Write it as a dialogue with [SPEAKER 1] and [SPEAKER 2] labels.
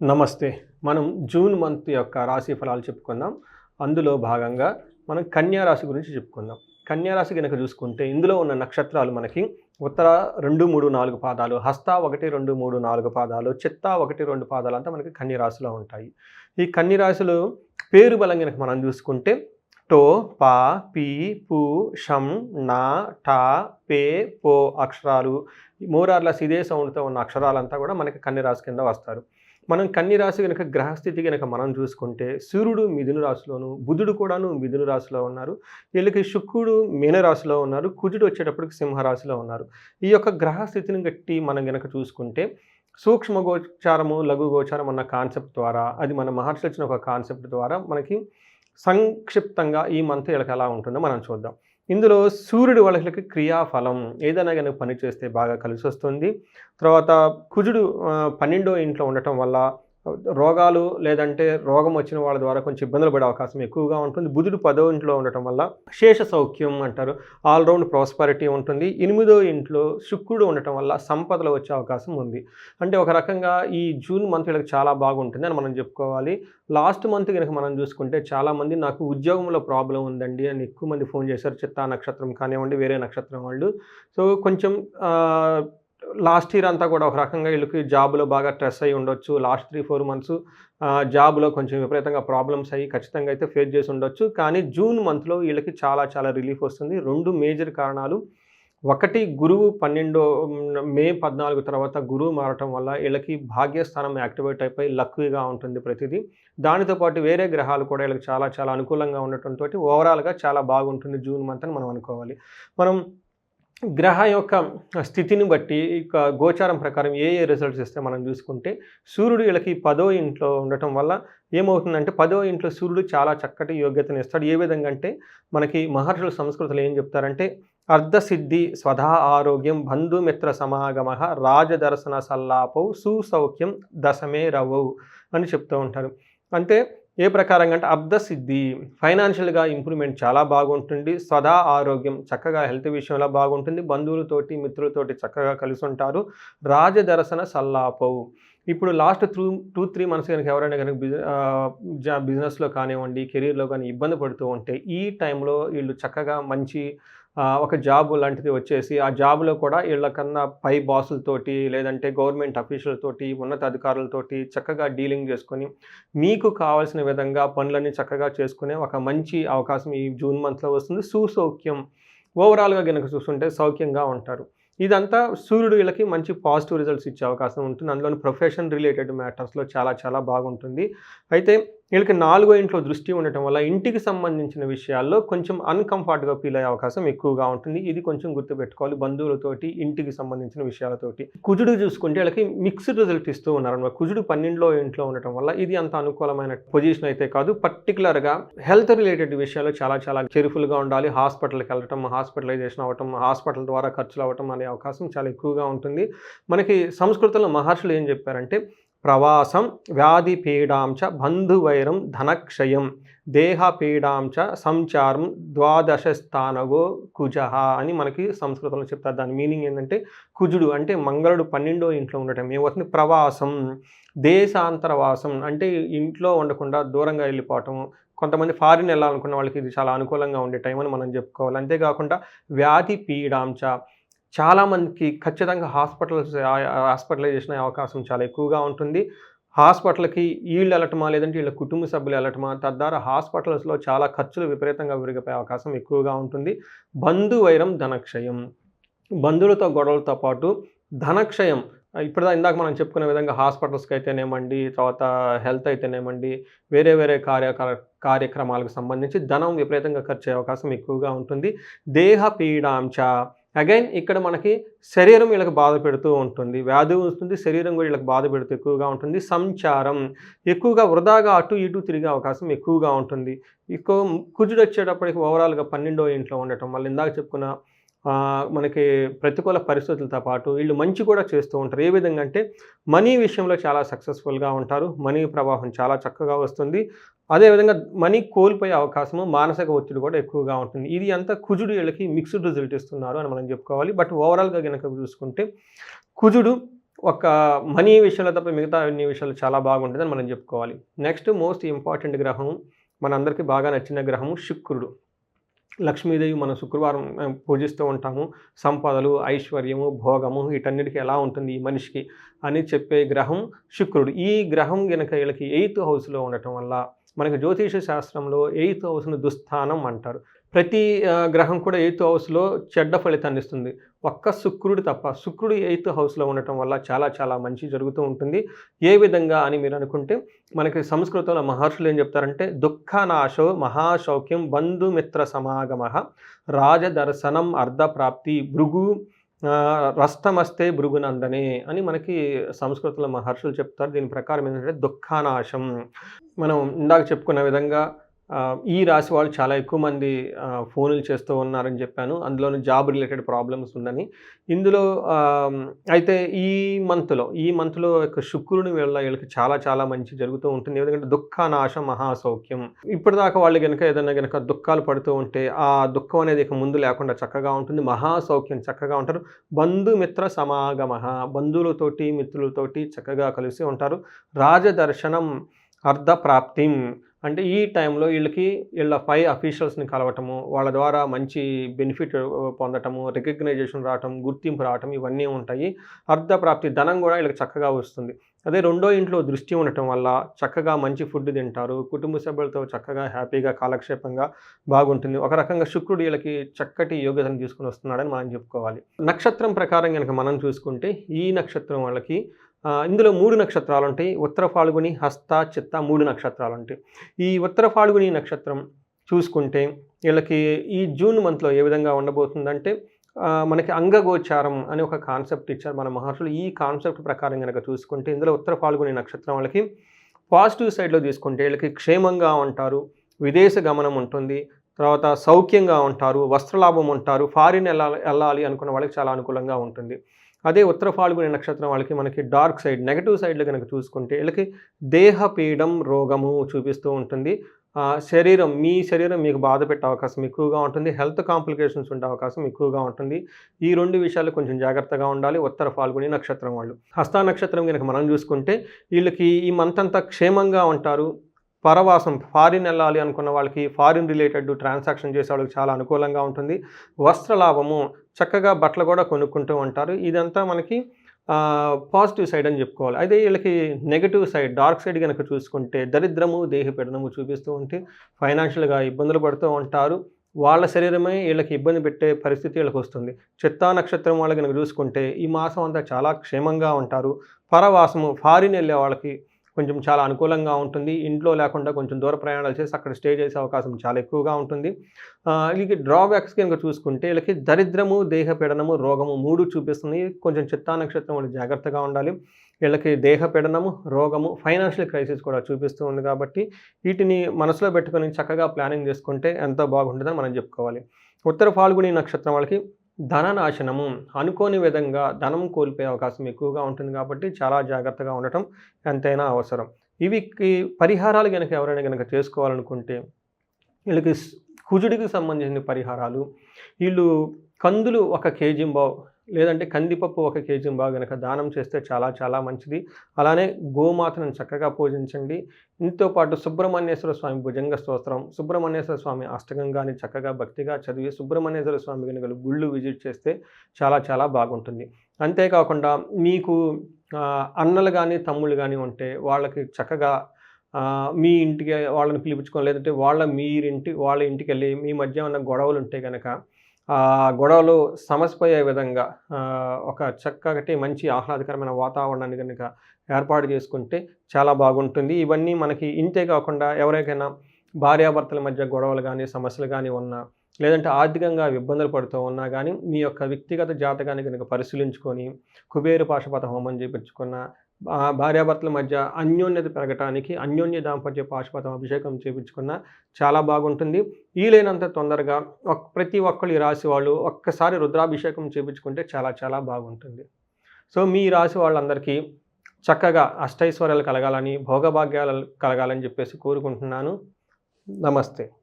[SPEAKER 1] నమస్తే. మనం June month యొక్క రాశి ఫలాలు చెప్పుకుందాం. అందులో భాగంగా మనం కన్యా రాశి గురించి చెప్పుకుందాం. కన్యా రాశి కనుక చూసుకుంటే ఇందులో ఉన్న నక్షత్రాలు మనకి ఉత్తర రెండు మూడు నాలుగు పాదాలు హస్త ఒకటి రెండు మూడు నాలుగు పాదాలు చిత్త ఒకటి రెండు పాదాలు అంతా మనకి కన్యరాశిలో ఉంటాయి. ఈ కన్య రాశులు పేరు బలం కనుక మనం చూసుకుంటే టో పా పి పు షం నా టా పే పో అక్షరాలు మోరార్లస్ ఇదే సౌండ్తో ఉన్న అక్షరాలంతా కూడా మనకి కన్యరాశి కింద వస్తారు. మనం కన్ని రాశి కనుక గ్రహస్థితి కనుక మనం చూసుకుంటే సూర్యుడు మిథును రాశిలోను బుధుడు కూడాను మిథున రాశిలో ఉన్నారు. వీళ్ళకి శుక్రుడు మీన రాశిలో ఉన్నారు. కుజుడు వచ్చేటప్పటికి సింహరాశిలో ఉన్నారు. ఈ యొక్క గ్రహస్థితిని గట్టి మనం కనుక చూసుకుంటే సూక్ష్మ గోచారము లఘు గోచారం అన్న కాన్సెప్ట్ ద్వారా అది మన మహర్షి వచ్చిన ఒక కాన్సెప్ట్ ద్వారా మనకి సంక్షిప్తంగా ఈ మంత్ వీళ్ళకి ఎలా ఉంటుందో మనం చూద్దాం. ఇందులో సూర్యుడు వాళ్ళకి క్రియాఫలం. ఏదైనా కనుక పని చేస్తే బాగా కలిసి వస్తుంది తర్వాత కుజుడు పన్నెండో ఇంట్లో ఉండటం వల్ల రోగాలు లేదంటే రోగం వచ్చిన వాళ్ళ ద్వారా కొంచెం ఇబ్బందులు పడే అవకాశం ఎక్కువగా ఉంటుంది. బుధుడు పదో ఇంట్లో ఉండటం వల్ల శేష సౌఖ్యం అంటారు. ఆల్రౌండ్ ప్రాస్పరిటీ ఉంటుంది. ఎనిమిదో ఇంట్లో శుక్రుడు ఉండటం వల్ల సంపదలు వచ్చే అవకాశం ఉంది. అంటే ఒక రకంగా ఈ జూన్ మంత్ వీళ్ళకి చాలా బాగుంటుంది అని మనం చెప్పుకోవాలి. లాస్ట్ మంత్ కనుక మనం చూసుకుంటే చాలామంది నాకు ఉద్యోగంలో ప్రాబ్లం ఉందండి అని ఎక్కువ మంది ఫోన్ చేశారు. చిత్తా నక్షత్రం కానివ్వండి వేరే నక్షత్రం వాళ్ళు. సో కొంచెం లాస్ట్ ఇయర్ అంతా కూడా ఒక రకంగా వీళ్ళకి జాబ్లో బాగా స్ట్రెస్ అయ్యి ఉండొచ్చు. లాస్ట్ త్రీ ఫోర్ మంత్స్ జాబ్లో కొంచెం విపరీతంగా ప్రాబ్లమ్స్ అయ్యి ఖచ్చితంగా అయితే ఫేస్ చేసి ఉండొచ్చు. కానీ జూన్ మంత్లో వీళ్ళకి చాలా చాలా రిలీఫ్ వస్తుంది. రెండు మేజర్ కారణాలు. ఒకటి గురువు పన్నెండో మే పద్నాలుగు తర్వాత గురువు మారటం వల్ల వీళ్ళకి భాగ్యస్థానం యాక్టివేట్ అయిపోయి లక్వీగా ఉంటుంది ప్రతిదీ. దానితో పాటు వేరే గ్రహాలు కూడా వీళ్ళకి చాలా చాలా అనుకూలంగా ఉండటంతో ఓవరాల్గా చాలా బాగుంటుంది జూన్ మంత్ అని మనం అనుకోవాలి. మనం గ్రహ యొక్క స్థితిని బట్టి ఇక గోచారం ప్రకారం ఏ ఏ రిజల్ట్స్ ఇస్తే మనం చూసుకుంటే సూర్యుడు వీళ్ళకి పదో ఇంట్లో ఉండటం వల్ల ఏమవుతుందంటే పదో ఇంట్లో సూర్యుడు చాలా చక్కటి యోగ్యతను ఇస్తాడు. ఏ విధంగా అంటే మనకి మహర్షుల సంస్కృతిలో ఏం చెప్తారంటే అర్ధసిద్ధి స్వధా ఆరోగ్యం బంధుమిత్ర సమాగమ రాజదర్శన సల్లాపౌ సుసౌఖ్యం దశమే రవౌ అని చెప్తూ ఉంటారు. అంటే ఏ ప్రకారంగా అంటే అర్ధసిద్ధి ఫైనాన్షియల్గా ఇంప్రూవ్మెంట్ చాలా బాగుంటుంది. సదా ఆరోగ్యం చక్కగా హెల్త్ విషయంలో బాగుంటుంది. బంధువులతోటి మిత్రులతోటి చక్కగా కలిసి ఉంటారు. రాజదర్శన సల్లాపవు ఇప్పుడు last through two three months కనుక ఎవరైనా కనుక బిజ బిజినెస్లో కానివ్వండి కెరీర్లో కానీ ఇబ్బంది పడుతూ ఉంటే ఈ టైంలో వీళ్ళు చక్కగా మంచి ఒక జాబ్ లాంటిది వచ్చేసి ఆ జాబ్లో కూడా వీళ్ళకన్నా పై బాసులతోటి లేదంటే గవర్నమెంట్ అఫీషియల్తోటి ఉన్నత అధికారులతోటి చక్కగా డీలింగ్ చేసుకొని మీకు కావాల్సిన విధంగా పనులన్నీ చక్కగా చేసుకునే ఒక మంచి అవకాశం ఈ జూన్ మంత్లో వస్తుంది. సుసౌఖ్యం. ఓవరాల్గా కనుక చూస్తుంటే సౌఖ్యంగా ఉంటారు. ఇదంతా సూర్యుడు వీళ్ళకి మంచి పాజిటివ్ రిజల్ట్స్ ఇచ్చే అవకాశం ఉంటుంది. అందులోని ప్రొఫెషన్ రిలేటెడ్ మ్యాటర్స్లో చాలా చాలా బాగుంటుంది. అయితే వీళ్ళకి నాలుగో ఇంట్లో దృష్టి ఉండటం వల్ల ఇంటికి సంబంధించిన విషయాల్లో కొంచెం అన్కంఫర్ట్గా ఫీల్ అయ్యే అవకాశం ఎక్కువగా ఉంటుంది. ఇది కొంచెం గుర్తుపెట్టుకోవాలి. బంధువులతోటి ఇంటికి సంబంధించిన విషయాలతోటి. కుజుడు చూసుకుంటే వీళ్ళకి మిక్స్డ్ రిజల్ట్ ఇస్తూ ఉన్నారనమాట కుజుడు పన్నెండులో ఇంట్లో ఉండటం వల్ల ఇది అంత అనుకూలమైన పొజిషన్ అయితే కాదు. పర్టికులర్గా హెల్త్ రిలేటెడ్ విషయాల్లో చాలా చాలా కేర్ఫుల్గా ఉండాలి. హాస్పిటల్కి వెళ్ళటం హాస్పిటలైజేషన్ అవ్వటం హాస్పిటల్ ద్వారా ఖర్చులు అవ్వటం అనే అవకాశం చాలా ఎక్కువగా ఉంటుంది. మనకి సంస్కృతంలో మహర్షులు ఏం చెప్పారంటే ప్రవాసం వ్యాధి పీడాంచ బంధువైరం ధనక్షయం దేహపీడాంచ సంచారం ద్వాదశ స్థానగో కుజ అని మనకి సంస్కృతంలో చెప్తారు. దాని మీనింగ్ ఏంటంటే కుజుడు అంటే మంగళుడు పన్నెండో ఇంట్లో ఉండటం. ఏమవుతుంది? ప్రవాసం దేశాంతరవాసం అంటే ఇంట్లో ఉండకుండా దూరంగా వెళ్ళిపోవటం. కొంతమంది ఫారిన్ వెళ్ళాలనుకున్న వాళ్ళకి ఇది చాలా అనుకూలంగా ఉండే టైం అని మనం చెప్పుకోవాలి. అంతేకాకుండా వ్యాధి పీడాంచ చాలామందికి ఖచ్చితంగా హాస్పిటల్స్ హాస్పిటలైజేషన్ అయ్యే అవకాశం చాలా ఎక్కువగా ఉంటుంది. హాస్పిటల్కి వీళ్ళు వెళ్ళటమా లేదంటే వీళ్ళ కుటుంబ సభ్యులు వెళ్ళటమా తద్వారా హాస్పిటల్స్లో చాలా ఖర్చులు విపరీతంగా విరిగిపోయే అవకాశం ఎక్కువగా ఉంటుంది. బంధువైరం ధనక్షయం. బంధువులతో గొడవలతో పాటు ధనక్షయం. ఇప్పుడు ఇందాక మనం చెప్పుకునే విధంగా హాస్పిటల్స్కి అయితేనేమండి తర్వాత హెల్త్ అయితేనేమండి వేరే వేరే కార్య కార్యక్రమాలకు సంబంధించి ధనం విపరీతంగా ఖర్చు అయ్యే అవకాశం ఎక్కువగా ఉంటుంది. దేహ పీడాంశ అగైన్ ఇక్కడ మనకి శరీరం వీళ్ళకి బాధ పెడుతూ ఉంటుంది. వ్యాధి వస్తుంది శరీరం కూడా వీళ్ళకి బాధ పెడుతూ ఎక్కువగా ఉంటుంది. సంచారం ఎక్కువగా వృధాగా అటు ఇటు తిరిగే అవకాశం ఎక్కువగా ఉంటుంది. ఎక్కువ కుజుడు వచ్చేటప్పటికి ఓవరాల్గా పన్నెండో ఇంట్లో ఉండటం వల్ల ఇందాక చెప్పుకున్న మనకి ప్రతికూల పరిస్థితులతో పాటు వీళ్ళు మంచి కూడా చేస్తూ ఉంటారు. ఏ విధంగా అంటే మనీ విషయంలో చాలా సక్సెస్ఫుల్గా ఉంటారు. మనీ ప్రవాహం చాలా చక్కగా వస్తుంది. అదేవిధంగా మనీ కోల్పోయే అవకాశము మానసిక ఒత్తిడి కూడా ఎక్కువగా ఉంటుంది. ఇది అంతా కుజుడు వీళ్ళకి మిక్స్డ్ రిజల్ట్ ఇస్తున్నారు అని మనం చెప్పుకోవాలి. బట్ ఓవరాల్గా కనుక చూసుకుంటే కుజుడు ఒక మనీ విషయంలో తప్ప మిగతా అన్ని విషయాలు చాలా బాగుంటుందని మనం చెప్పుకోవాలి. నెక్స్ట్ మోస్ట్ ఇంపార్టెంట్ గ్రహం మనందరికీ బాగా నచ్చిన గ్రహము శుక్రుడు. లక్ష్మీదేవి మనం శుక్రవారం పూజిస్తూ ఉంటాము. సంపదలు ఐశ్వర్యము భోగము వీటన్నిటికీ ఎలా ఉంటుంది ఈ మనిషికి అని చెప్పే గ్రహం శుక్రుడు. ఈ గ్రహం గనక వీళ్ళకి ఎయిత్ హౌస్లో ఉండటం వల్ల మనకి జ్యోతిష శాస్త్రంలో ఎయిత్ హౌస్ను దుస్థానం అంటారు. ప్రతి గ్రహం కూడా ఎయిత్ హౌస్లో చెడ్డ ఫలితాన్ని ఇస్తుంది. ఒక్క శుక్రుడు తప్ప శుక్రుడు ఎయిత్ హౌస్లో ఉండటం వల్ల చాలా చాలా మంచి జరుగుతూ ఉంటుంది. ఏ విధంగా అని మీరు అనుకుంటే మనకి సంస్కృతంలో మహర్షులు ఏం చెప్తారంటే దుఃఖనాశో మహాశౌక్యం బంధుమిత్ర సమాగమ రాజదర్శనం అర్ధప్రాప్తి భృగు ఆ, రష్టమస్తే భృగునందనే అని మనకి సంస్కృతంలో మహర్షులు చెప్తారు. దీని ప్రకారం ఏంటంటే దుఃఖానాశం. మనం ఇందాక చెప్పుకున్న విధంగా ఈ రాశి వాళ్ళు చాలా ఎక్కువ మంది ఫోన్లు చేస్తూ ఉన్నారని చెప్పాను. అందులోని జాబ్ రిలేటెడ్ ప్రాబ్లమ్స్ ఉందని ఇందులో అయితే ఈ మంత్లో ఈ మంత్లో యొక్క శుక్రుని వీళ్ళ వీళ్ళకి చాలా చాలా మంచి జరుగుతూ ఉంటుంది. ఎందుకంటే దుఃఖానాశ మహాసౌఖ్యం ఇప్పటిదాకా వాళ్ళు కనుక ఏదైనా కనుక దుఃఖాలు పడుతూ ఉంటే ఆ దుఃఖం అనేది ఇక ముందు లేకుండా చక్కగా ఉంటుంది. మహాసౌఖ్యం చక్కగా ఉంటారు. బంధుమిత్ర సమాగమ బంధువులతోటి మిత్రులతోటి చక్కగా కలిసి ఉంటారు. రాజదర్శనం అర్ధప్రాప్తిం. అంటే ఈ టైంలో వీళ్ళకి వీళ్ళ పై అఫీషియల్స్ని కలవటము వాళ్ళ ద్వారా మంచి బెనిఫిట్ పొందటము రికగ్నైజేషన్ రావటం గుర్తింపు రావటం ఇవన్నీ ఉంటాయి. అర్ధప్రాప్తి ధనం కూడా వీళ్ళకి చక్కగా వస్తుంది. అదే రెండో ఇంట్లో దృష్టి ఉండటం వల్ల చక్కగా మంచి ఫుడ్ తింటారు. కుటుంబ సభ్యులతో చక్కగా హ్యాపీగా కాలక్షేపంగా బాగుంటుంది. ఒక రకంగా శుక్రుడు వీళ్ళకి చక్కటి యోగ్యతను తీసుకుని వస్తున్నాడని మనం చెప్పుకోవాలి. నక్షత్రం ప్రకారం కనుక మనం చూసుకుంటే ఈ నక్షత్రం వాళ్ళకి ఇందులో మూడు నక్షత్రాలు ఉంటాయి ఉత్తర ఫాల్గుని హస్త చిత్త మూడు నక్షత్రాలు ఉంటాయి ఈ ఉత్తర ఫాల్గుని నక్షత్రం చూసుకుంటే వీళ్ళకి ఈ జూన్ మంత్లో ఏ విధంగా ఉండబోతుందంటే మనకి అంగగోచారం అనే ఒక కాన్సెప్ట్ ఇచ్చారు మన మహర్షులు. ఈ కాన్సెప్ట్ ప్రకారం కనుక చూసుకుంటే ఇందులో ఉత్తర ఫాల్గుని నక్షత్రం వాళ్ళకి పాజిటివ్ సైడ్లో తీసుకుంటే వీళ్ళకి క్షేమంగా ఉంటారు విదేశ గమనం ఉంటుంది తర్వాత సౌఖ్యంగా ఉంటారు వస్త్రలాభం ఉంటారు ఫారిన్ వెళ్ళాలి వెళ్ళాలి అనుకున్న వాళ్ళకి చాలా అనుకూలంగా ఉంటుంది. అదే ఉత్తర ఫాల్గుని నక్షత్రం వాళ్ళకి మనకి డార్క్ సైడ్ నెగటివ్ సైడ్లో కనుక చూసుకుంటే వీళ్ళకి దేహపీడం రోగము చూపిస్తూ ఉంటుంది. శరీరం మీ శరీరం మీకు బాధ పెట్టే అవకాశం ఎక్కువగా ఉంటుంది. హెల్త్ కాంప్లికేషన్స్ ఉండే అవకాశం ఎక్కువగా ఉంటుంది. ఈ రెండు విషయాలు కొంచెం జాగ్రత్తగా ఉండాలి. ఉత్తర ఫాల్గుని నక్షత్రం వాళ్ళు. హస్త నక్షత్రం కనుక మనం చూసుకుంటే వీళ్ళకి ఈ మంత్ అంతా క్షేమంగా ఉంటారు. పరవాసం ఫారిన్ వెళ్ళాలి అనుకున్న వాళ్ళకి ఫారిన్ రిలేటెడ్ ట్రాన్సాక్షన్ చేసే వాళ్ళకి చాలా అనుకూలంగా ఉంటుంది. వస్త్రలాభము చక్కగా బట్టలు కూడా కొనుక్కుంటూ ఉంటారు. ఇదంతా మనకి పాజిటివ్ సైడ్ అని చెప్పుకోవాలి. అయితే వీళ్ళకి నెగిటివ్ సైడ్ డార్క్ సైడ్ కనుక చూసుకుంటే దరిద్రము దేహపీడనము చూపిస్తూ ఉంటే ఫైనాన్షియల్గా ఇబ్బందులు పడుతూ ఉంటారు. వాళ్ళ శరీరమే వీళ్ళకి ఇబ్బంది పెట్టే పరిస్థితి వీళ్ళకి వస్తుంది. చిత్తా నక్షత్రం వాళ్ళు కనుక చూసుకుంటే ఈ మాసం అంతా చాలా క్షేమంగా ఉంటారు. పరవాసము ఫారిన్ వెళ్ళే వాళ్ళకి కొంచెం చాలా అనుకూలంగా ఉంటుంది. ఇంట్లో లేకుండా కొంచెం దూర ప్రయాణాలు చేసి అక్కడ స్టే చేసే అవకాశం చాలా ఎక్కువగా ఉంటుంది. వీళ్ళకి డ్రాబ్యాక్స్ కనుక చూసుకుంటే వీళ్ళకి దరిద్రము దేహపీడనము రోగము మూడు చూపిస్తుంది. కొంచెం చిత్తా నక్షత్రం వాళ్ళు జాగ్రత్తగా ఉండాలి. వీళ్ళకి దేహపీడనము రోగము ఫైనాన్షియల్ క్రైసిస్ కూడా చూపిస్తూ ఉంది కాబట్టి వీటిని మనసులో పెట్టుకొని చక్కగా ప్లానింగ్ చేసుకుంటే ఎంతో బాగుంటుందని మనం చెప్పుకోవాలి. ఉత్తర ఫాల్గుని నక్షత్రం వాళ్ళకి ధన నాశనము అనుకోని విధంగా ధనం కోల్పోయే అవకాశం ఎక్కువగా ఉంటుంది కాబట్టి చాలా జాగ్రత్తగా ఉండటం ఎంతైనా అవసరం. ఇవి పరిహారాలు కనుక ఎవరైనా కనుక చేసుకోవాలనుకుంటే వీళ్ళకి కుజుడికి సంబంధించిన పరిహారాలు వీళ్ళు కందులు ఒక కేజీ బావు లేదంటే కందిపప్పు ఒక కేజీ బాగా కనుక దానం చేస్తే చాలా చాలా మంచిది. అలానే గోమాతను చక్కగా పూజించండి. ఇంతో పాటు సుబ్రహ్మణ్యేశ్వర స్వామి భుజంగ స్తోత్రం సుబ్రహ్మణ్యేశ్వర స్వామి అష్టకం కానీ చక్కగా భక్తిగా చదివి సుబ్రహ్మణ్యేశ్వర స్వామి కనుక గుళ్ళు విజిట్ చేస్తే చాలా చాలా బాగుంటుంది. అంతేకాకుండా మీకు అన్నలు కానీ తమ్ముళ్ళు కానీ ఉంటే వాళ్ళకి చక్కగా మీ ఇంటికి వాళ్ళని పిలిపించుకోవాలి లేదంటే వాళ్ళ మీరింటి వాళ్ళ ఇంటికి వెళ్ళి మీ మధ్య ఉన్న గొడవలు ఉంటే కనుక గొడవలు సమసిపోయే విధంగా ఒక చక్కటి మంచి ఆహ్లాదకరమైన వాతావరణాన్ని కనుక ఏర్పాటు చేసుకుంటే చాలా బాగుంటుంది. ఇవన్నీ మనకి ఇంతే కాకుండా ఎవరికైనా భార్యాభర్తల మధ్య గొడవలు కానీ సమస్యలు కానీ ఉన్నా లేదంటే ఆర్థికంగా ఇబ్బందులు పడుతూ ఉన్నా కానీ మీ యొక్క వ్యక్తిగత జాతకాన్ని కనుక పరిశీలించుకొని కుబేరు పాశుపత హోమం చేయించుకున్న భార్యాభర్తల మధ్య అన్యోన్యత పెరగటానికి అన్యోన్య దాంపత్య పాశుపతం అభిషేకం చేయించుకున్న చాలా బాగుంటుంది. వీలైనంత తొందరగా ఒక్- ప్రతి ఒక్కళ్ళు ఈ రాశి వాళ్ళు ఒక్కసారి రుద్రాభిషేకం చేయించుకుంటే చాలా చాలా బాగుంటుంది. సో మీ రాశి వాళ్ళందరికీ చక్కగా అష్టైశ్వర్యాలు కలగాలని భోగభాగ్యాలు కలగాలని చెప్పేసి కోరుకుంటున్నాను. నమస్తే.